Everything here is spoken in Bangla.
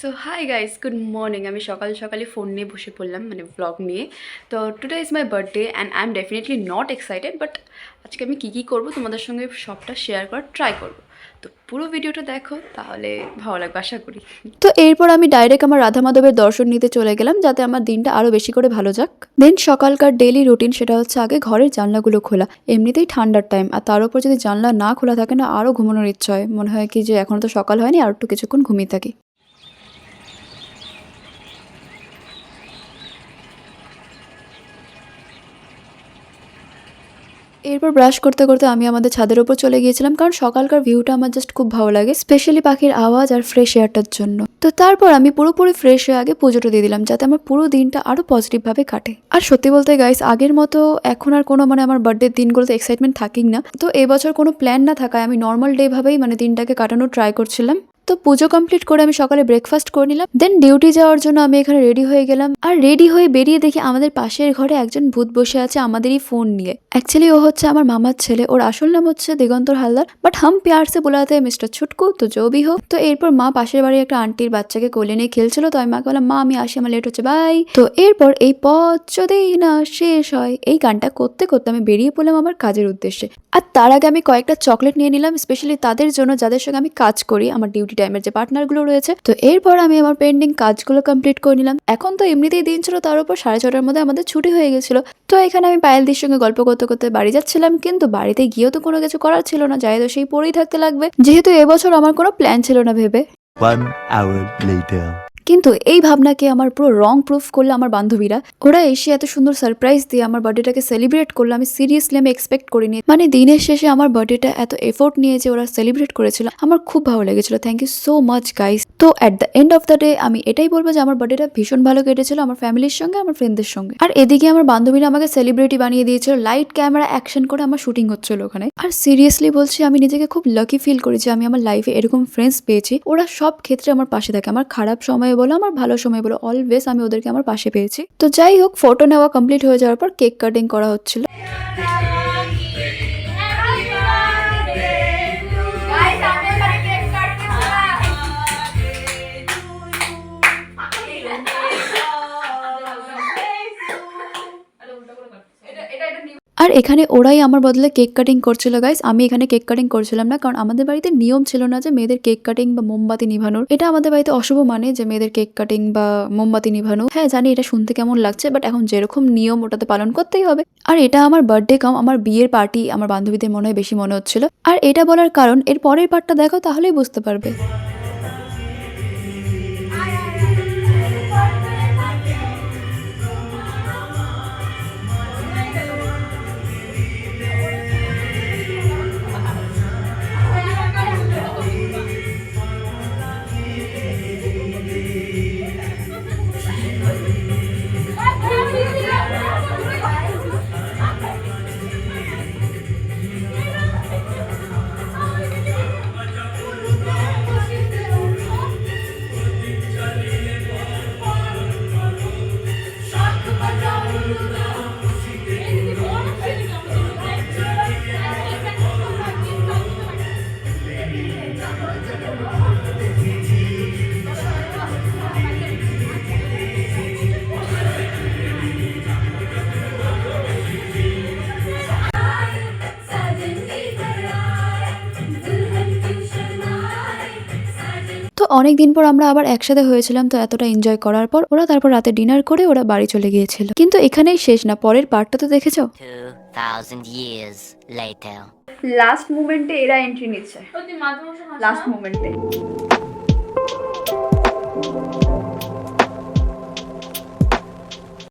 So hi guys good morning আমি সকাল সকালে ফোন নিয়ে বসে পড়লাম মানে ব্লগ নিয়ে। তো today is my birthday and I am definitely not excited but আজকে আমি কী কী করব তোমাদের সঙ্গে সবটা শেয়ার করার ট্রাই করব। তো পুরো ভিডিওটা দেখো, তাহলে ভালো লাগবে, আশা করি। তো এরপর আমি ডাইরেক্ট আমার রাধা মাধবের দর্শন নিতে চলে গেলাম, যাতে আমার দিনটা আরও বেশি করে ভালো যাক। দেন সকালকার ডেলি রুটিন সেটা হচ্ছে আগে ঘরের জানলাগুলো খোলা, এমনিতেই ঠান্ডার টাইম আর তার উপর যদি জানলা না খোলা থাকে না আরও ঘুমানোর ইচ্ছা হয়। মনে হয় কি যে এখনও তো সকাল হয়নি, আর একটু কিছুক্ষণ ঘুমিয়ে থাকি। এরপর ব্রাশ করতে করতে আমি আমাদের ছাদের উপর চলে গিয়েছিলাম, কারণ সকালকার ভিউটা আমার জাস্ট খুব ভালো লাগে স্পেশালি পাখির আওয়াজ আর ফ্রেশ এয়ারটার জন্য। তো তারপর আমি পুরোপুরি ফ্রেশ হয়ে আগে পুজোটা দিয়ে দিলাম, যাতে আমার পুরো দিনটা আরও পজিটিভভাবে কাটে। আর সত্যি বলতে গাইস আগের মতো এখন আর কোনো মানে আমার বার্থডের দিনগুলোতে এক্সাইটমেন্ট থাকেই না। তো এবছর কোনো প্ল্যান না থাকায় আমি নর্মাল ডে ভাবেই মানে দিনটাকে কাটানোর ট্রাই করছিলাম। তো পুজো কমপ্লিট করে আমি সকালে ব্রেকফাস্ট করে নিলাম। দেন ডিউটি যাওয়ার জন্য আমি এখানে রেডি হয়ে গেলাম। আর রেডি হয়ে বেরিয়ে দেখি আমাদের পাশের ঘরে একজন ভূত বসে আছে আমাদেরই ফোন নিয়ে। অ্যাকচুয়ালি ও হচ্ছে আমার মামার ছেলে। ওর আসল নাম হচ্ছে দিগন্তর হালদার। বাট হাম প্যার সে বোলাতে মিস্টার ছুটকু, তো জো ভি হোক। তো এরপর মা পাশের বাড়ির একটা আন্টির বাচ্চাকে কোলে নিয়ে খেলছিল। তো আমি মাকে বললাম, মা, আমি আসি, আমার লেট হচ্ছে বাই তো এরপর এই পথ যদি না শেষ হয়, এই গানটা করতে করতে আমি বেরিয়ে পড়লাম আমার কাজের উদ্দেশ্যে। আর তার আগে আমি কয়েকটা চকলেট নিয়ে নিলাম স্পেশালি তাদের জন্য, যাদের সঙ্গে আমি কাজ করি, আমার ডিউটি টাইমের যে পার্টনারগুলো রয়েছে। তো এরপর আমি আমার পেন্ডিং কাজগুলো কমপ্লিট করে নিলাম। এখন তো এমনিতেই দিন ছিল, তার উপর সাড়ে ছটার মধ্যে আমাদের ছুটি হয়ে গেছিল। তো এখানে আমি পায়েলদির সঙ্গে গল্প করতে করতে বাড়ি যাচ্ছিলাম, কিন্তু বাড়িতে গিয়েও তো কোনো কিছু করার ছিল না, যাই তো সেই পরেই থাকতে লাগবে। যেহেতু এবছর আমার কোনো প্ল্যান ছিল না ভেবে। One hour later. কিন্তু এই ভাবনাকে আমার পুরো রং প্রুফ করল আমার বান্ধবীরা। ওরা এসে এত সুন্দর সারপ্রাইজ দিয়ে আমার বার্থডেটাকে সেলিব্রেট করল, আমি সিরিয়াসলি আমি এক্সপেক্ট করিনি। মানে দিনের শেষে আমার বার্থডেটা এত এফোর্ট নিয়ে যে ওরা সেলিব্রেট করেছিল, আমার খুব ভালো লেগেছিল। Thank you so much guys তো at the end of the day আমি এটাই বলব যে আমার বার্থডেটা ভীষণ ভালো কেটেছিল আমার ফ্যামিলির সঙ্গে, আমার ফ্রেন্ডদের সঙ্গে। আর এদিকে আমার বান্ধবীরা আমাকে সেলিব্রিটি বানিয়ে দিয়েছিল লাইট ক্যামেরা অ্যাকশন করে আমার শুটিং হচ্ছিল ওখানে। আর সিরিয়াসলি বলছি, আমি নিজেকে খুব লাকি ফিল করি যে আমি আমার লাইফে এরকম ফ্রেন্ডস পেয়েছি। ওরা সব ক্ষেত্রে আমার পাশে থাকে, আমার খারাপ সময়ে বলো, আমার ভালো সময় বলো অলওয়েজ আমি ওদেরকে আমার পাশে পেয়েছি। তো যাই হোক ফটো নেওয়া কমপ্লিট হয়ে যাওয়ার পর কেক কাটিং করা হচ্ছিল। আর এখানে ওরাই আমার বদলে কেক কাটিং করছিল গাইস আমি এখানে কেক কাটিং করছিলাম না, কারণ আমাদের বাড়িতে নিয়ম ছিল না যে মেয়েদের কেক কাটিং বা মোমবাতি নিভানোর। এটা আমাদের বাড়িতে অশুভ মানে যে মেয়েদের কেক কাটিং বা মোমবাতি নিভানো। হ্যাঁ জানি এটা শুনতে কেমন লাগছে বাট এখন যেরকম নিয়ম ওটাতে পালন করতেই হবে। আর এটা আমার বার্থডে কাম আমার বিয়ের পার্টি আমার বান্ধবীদের মনে হয় বেশি মনে হচ্ছিল। আর এটা বলার কারণ, এর পরের পার্টটা দেখো, তাহলেই বুঝতে পারবে। অনেক দিন পর আমরা আবার একসাথে হয়েছিলাম তো এতটা এনজয় করার পর ওরা তারপর রাতে ডিনার করে ওরা বাড়ি চলে গিয়েছিল। কিন্তু এখানেই শেষ না পরের পার্টটা তো দেখেছ? 2,000 years লাস্ট মুমেন্টে এরা এন্ট্রি নিচ্ছে। লাস্ট মুমেন্টে